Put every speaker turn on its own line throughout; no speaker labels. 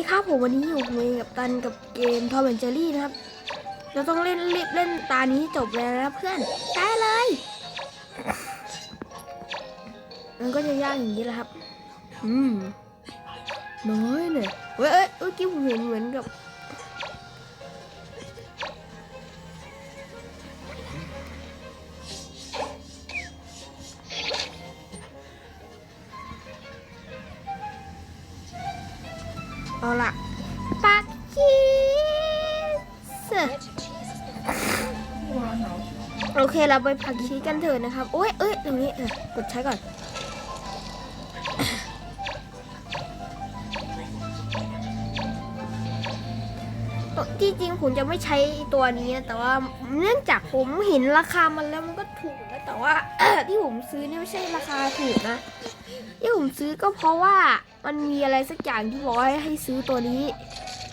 ดีครับผมวันนี้อยู่กับตันกับเกมทอมแอนเจอรี่นะครับ เราต้องเล่นรีบเล่นตานี้จบแล้วนะเพื่อนได้เลย มันก็จะยากอย่างนี้แหละครับ อืมน้อยเนี่ยเว้ยเอ้ยเมื่อกี้ผมเห็นเหมือนกับ ล่ะปักชีสโอเคเราไปผักชีสกันเถอะนะครับโอ้ยเอ้ยตรงนี้เออกดใช้ก่อน ที่จริงผมจะไม่ใช้ตัวนี้นะแต่ว่าเนื่องจากผมเห็นราคามันแล้วมันก็ถูกนะแต่ว่าที่ผมซื้อเนี่ยไม่ใช่ราคาถูกนะที่ผมซื้อก็เพราะว่ามันมีอะไรสักอย่างที่บอกว่าให้ซื้อตัวนี้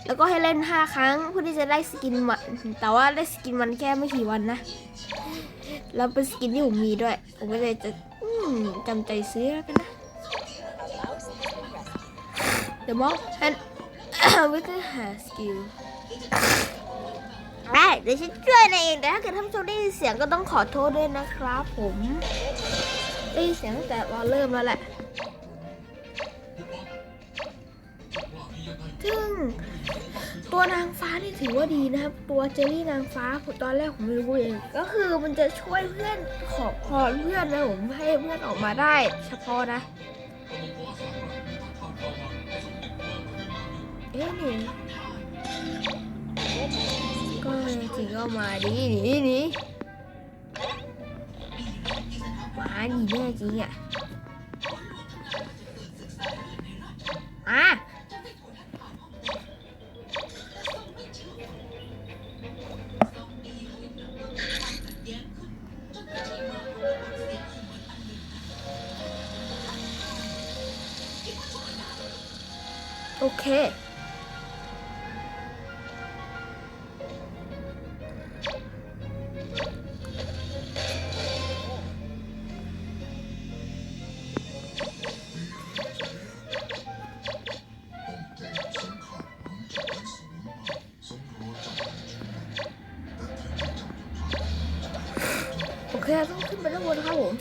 แล้วก็ให้เล่น 5 ครั้งเพื่อที่จะได้สกินมันแต่ว่าได้สกินมันแค่ไม่กี่วันนะแล้วเป็นสกินที่ผมมีด้วย ผมก็เลยจะจำใจซื้อแล้วกันนะ The m o and with the hair skill ได้เดี๋ยวฉันช่วยนะเองแต่ถ้าเกิดท่านผู้ชมได้ยินเสียงก็ต้องขอโทษด้วยนะครับผมได้ยินเสียงตั้งแต่ตอนเริ่มแล้วแหละซึ่งตัวนางฟ้านี่ถือว่าดีนะครับ ตัวเจลลี่นางฟ้าตอนแรกผมไม่รู้เองก็คือมันจะช่วยเพื่อนขอพรเพื่อนนะผมให้เพื่อนออกมาได้ เฉพาะนะเอ๊ะนี่ จริงก็มาดีหนีหนีมาหนีแน่จริงอะอะโอเค โอเคต้องขึ้นไปด้านบนครับผม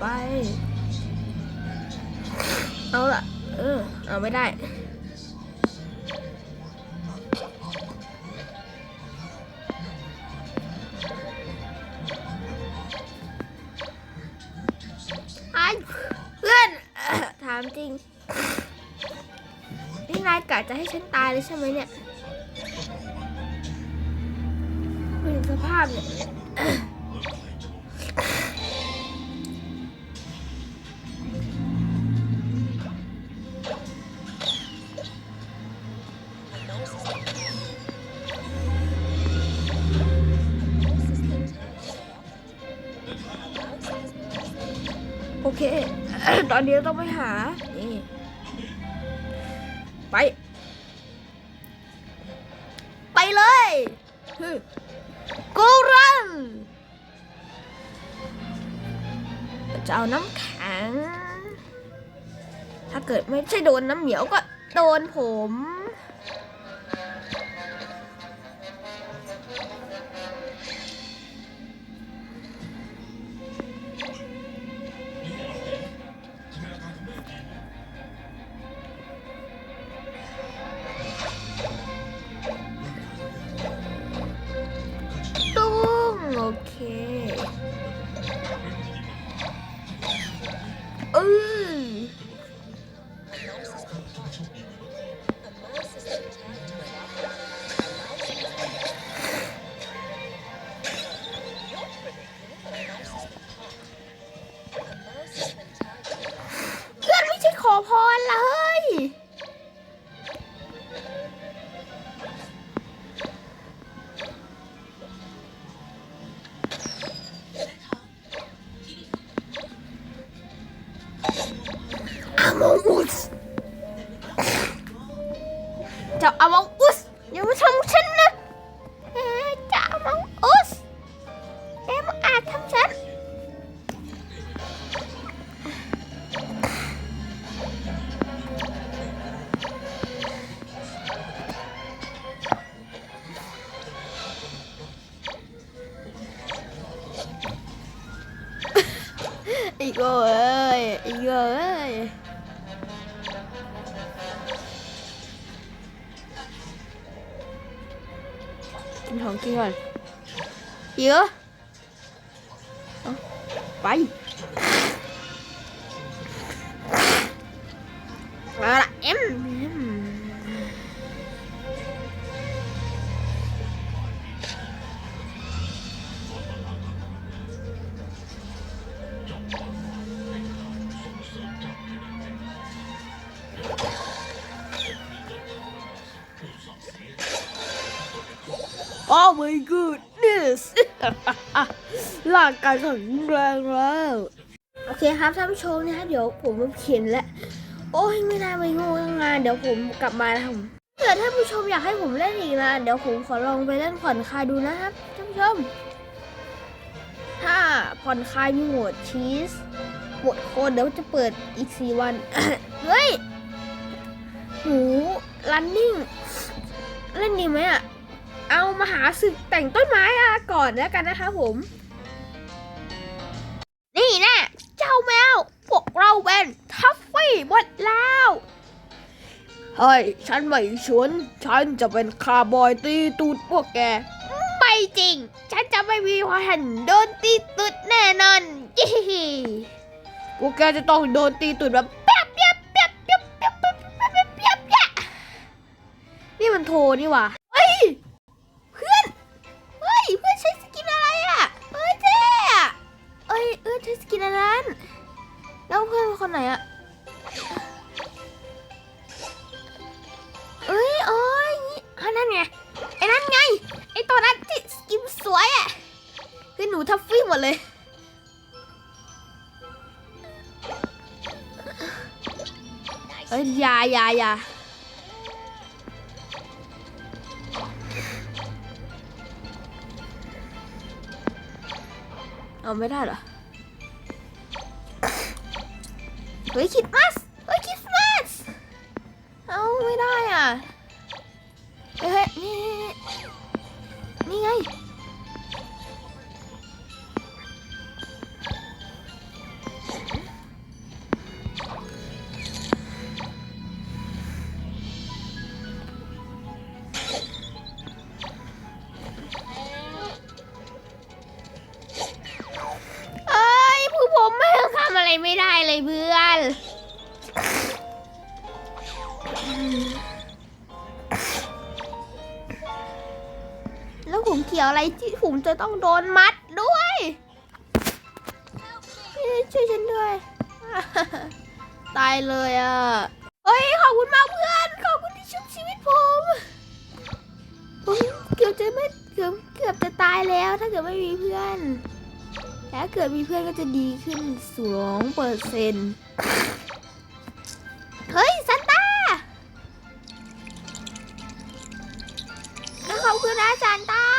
ไป เอาละเออ เอาไม่ได้ไอ้เพื่อน ถามจริง นี่นายกะจะให้ฉันตายเลยใช่ไหมเนี่ยเป็นสภาพเนี่ย เค ตอนนี้ต้องไปหา นี่ ไป ไปเลยกูรันจะเอาน้ำแข็ง ถ้าเกิดไม่ใช่โดนน้ำเหนียวก็โดนผม Igor ơi, Igor ơi. Kinh hồn kinh hồn. Gì á? Ủa, gì? โอ้ my goodness ร่างกายแข็งแรงแล้ว โอเคครับท่านผู้ชมนะฮะเดี๋ยวผมเขียนแล้ว โอ้ยไม่ได้ไม่โง่ทั้งานเดี๋ยวผมกลับมานะครับเผื่อท่านผู้ชมอยากให้ผมเล่นอีกนะเดี๋ยวผมขอลองไปเล่นผ่อนคลายดูนะครับท่านผู้ชมถ้าผ่อนคลายมีโหมดชีสหมดโคนเดี๋ยวจะเปิดอีกสี่วันเฮ้ยหู running เล่นดีไหมอะ เอามาหาศึกแต่งต้นไม้อะก่อนแล้วกันนะคะผม นี่แนะ่เจ้าแมว พวกเราเป็นทัฟฟี่หมดแล้วเฮ้ยฉันไม่ชวน ฉันจะเป็นคาร์บอยตีตูดพวกแก ไม่จริง ฉันจะไม่มีวันโดนตีตูดแน่นอนยี่พวกแกจะต้องโดนตีตูดแบบเปียบเปียบเปียบเปียบเปียบเปียบเปียบนี่มันบทนี่บะ ยเพื่อนใช้สกินอะไรอะเฮ้ยเท่อะเอ้ยเออใช้สกินอันนั้น แล้วเพื่อนเป็นคนไหนอะเอ้ยโอ้ยอันนั้นไงไอ้นั่นไงไอ้ตัวนั้นที่สกินสวยอะคือหนูทัฟฟี่หมดเลยเอ้ยยายายา เอาไม่ได้เหรอ เฮ้ยคิดมัสเจะต้องโดนมัดด้วยช่วยฉันด้วย ตายเลยอะเฮ้ยขอบคุณมากเพื่อน ขอบคุณที่ชุบชีวิตผมผมเกือบจะไม่เกือบเกือบจะตายแล้วถ้าเกิดไม่มีเพื่อนถ้าเกิดมีเพื่อนก็จะดีขึ้นสองเปอร์เซ็นต์เฮ้ยซันต้าขอบคุณนะซันต้า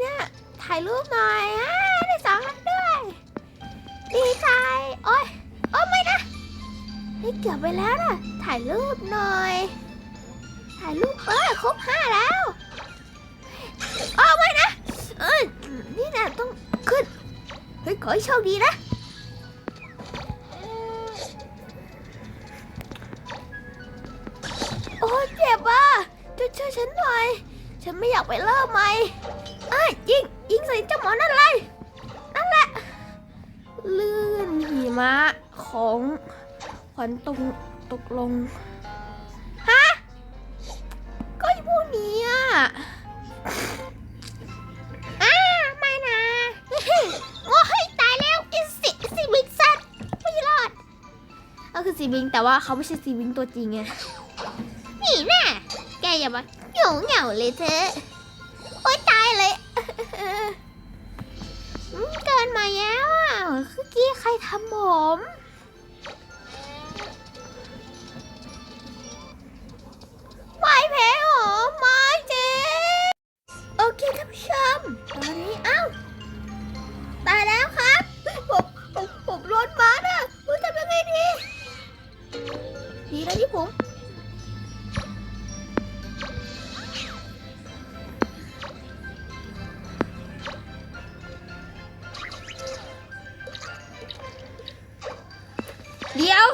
เนี่ย ถ่ายรูปหน่อยอะได้สองอันด้วย ดีใจ โอ้ยโอ้ยไม่นะนี่เกือบไปแล้วนะถ่ายรูปหน่อย ถ่ายรูปเออครบห้าแล้วโอ้ไม่นะเอ้ยนี่นะต้องขึ้น เฮ้ยขอให้โชคดีนะโอ้ยเจ็บอะช่วยช่วยฉันหน่อย ฉันไม่อยากไปเริ่มใหม่ ยิงใส่เจ้าหมอนั่นเลยนั่นแหละลื่นหิมะของขวัญตกตกลง ฮะ ก็ไอ้พวกนี้อะอ้าไม่นะโอ้ยตายแล้วไอ้สิสิบิงสัตว์ไม่รอดก็คือสีบิงแต่ว่าเขาไม่ใช่สีบิงตัวจริงไงนี่น่แกอย่ามาเหงาเหงาเลยเธอ มาแล้วอะคือกี้ใครทำผม เดี๋ยว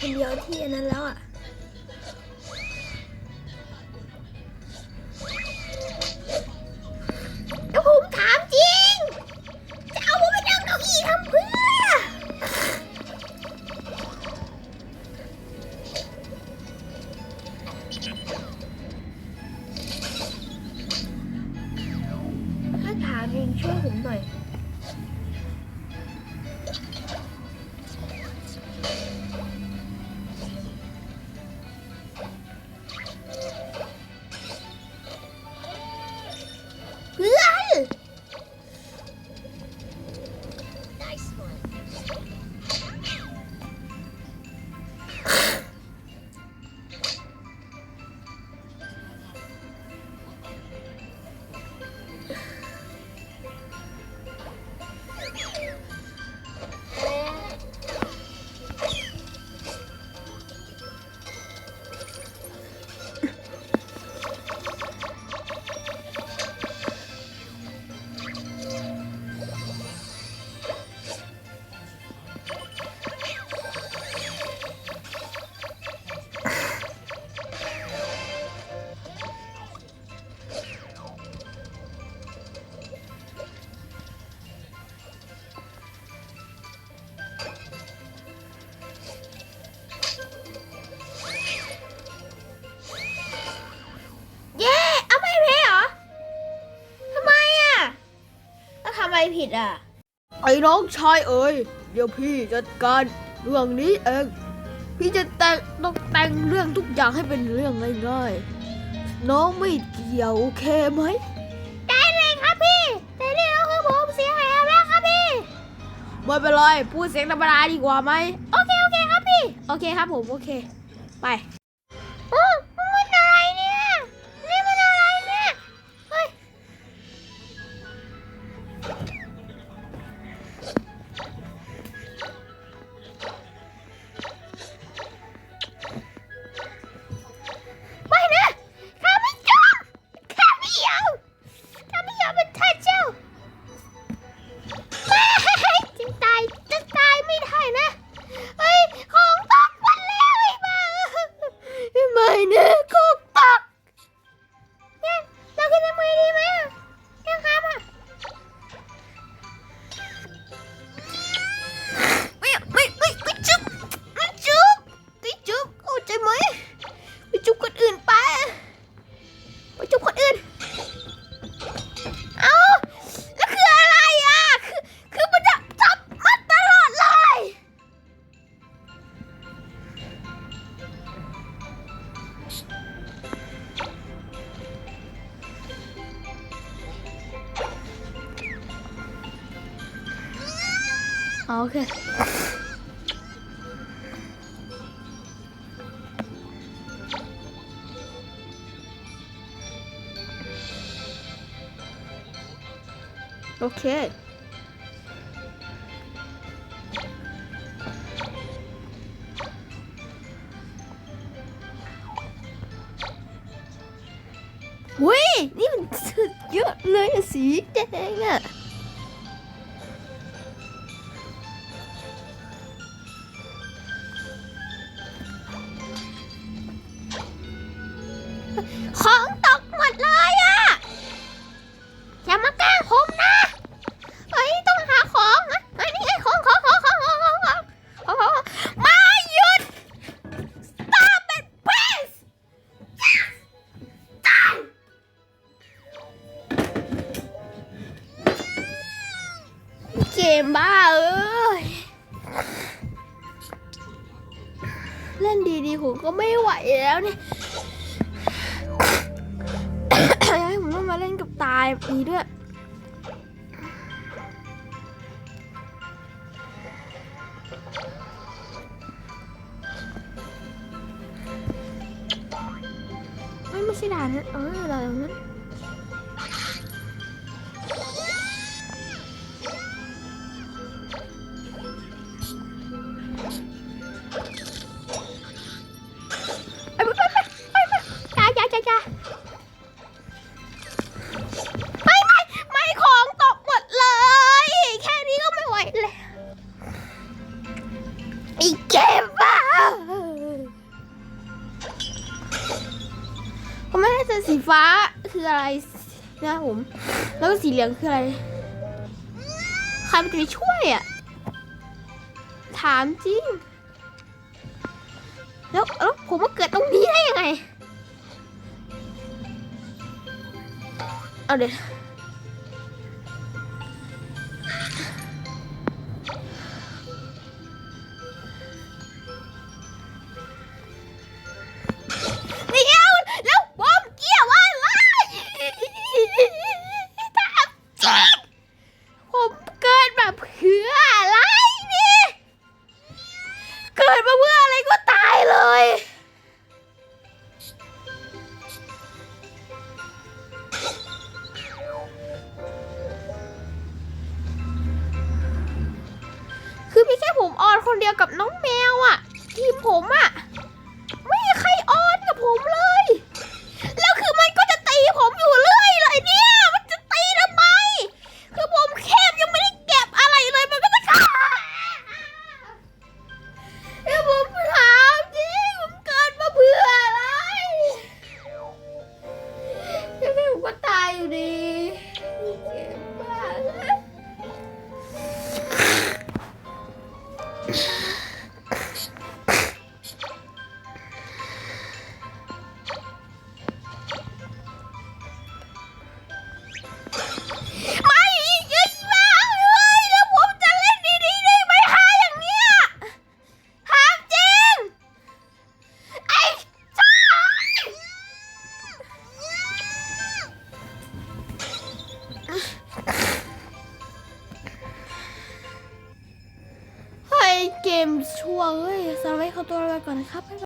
คนเดียวที่อันนั้นแล้วอะ อะไรผิดอะ
ไอ้น้องชายเอ๋ยเดี๋ยวพี่จัดการเรื่องนี้เอง พี่จะแต่งต้องแต่งเรื่องทุกอย่างให้เป็นเรื่องง่ายๆ น้องไม่เกี่ยวโอเคไหม
ได้เลยครับพี่ แต่นี่ก็คือผมเสียหายแล้วครับพี่
ไม่เป็นไรพูดเสียงธรรมดาดีกว่าไหม
โอเคโอเคครับพี่
โอเคครับผมโอเค ไป
Okay. 보이질 않은 어느 나라는 สีเหลืองคืออะไร ใครมันจะไปช่วยอะถามจริง แล้วแล้วผมมาเกิดตรงนี้ได้ยังไง เอาเดี๋ยว